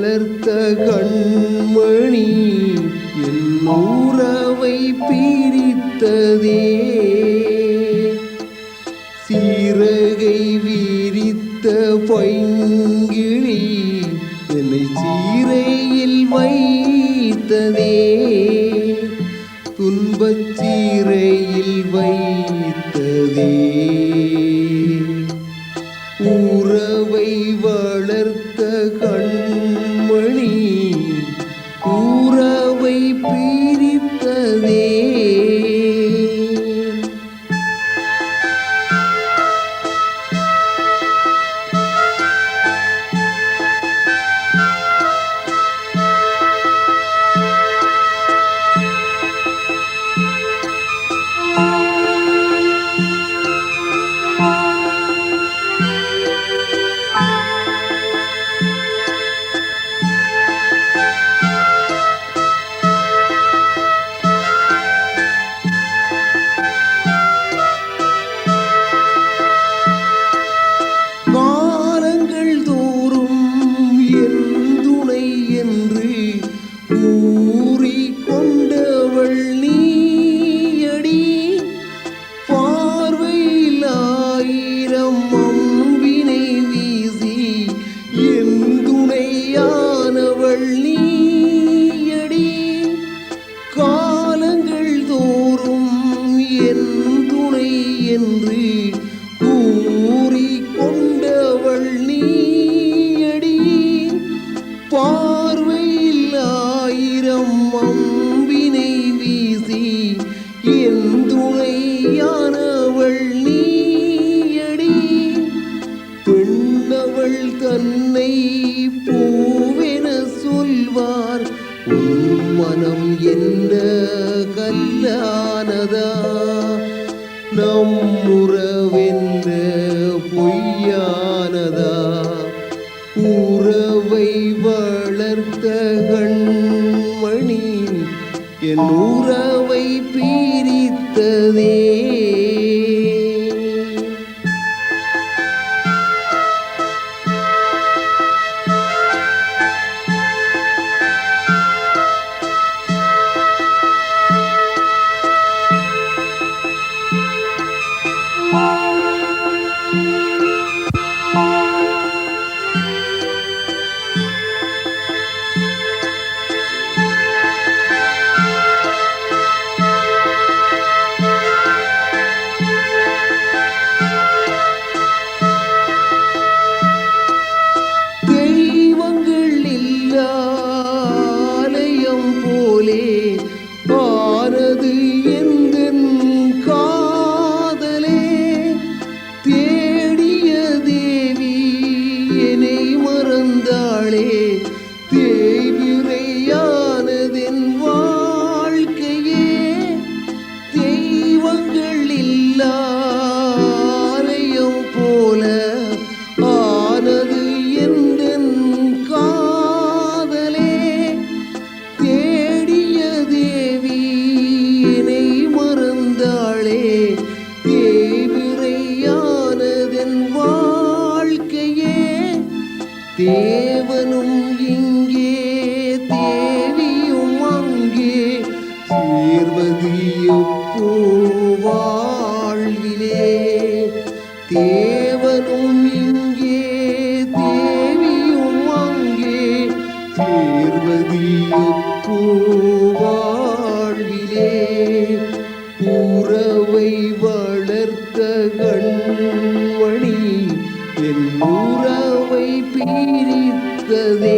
வளர்த்த கண்மணி என் உறவை பிரித்ததே. சீரகை விரித்த பைங்கிழி என்னை சீரையில் வைத்ததே. துன்பச் சீரையில் வைத்ததே. உறவை வளர்த்த சிரிப்பதே நம் உறவென்ற பொய்யானதா? உறவை வளர்த்த கண்மணி என் உற தேவனும் இங்கே தேவியும் அங்கே. சேர்வதியப்போ வாழ்விலே. தே espíritu de Dios.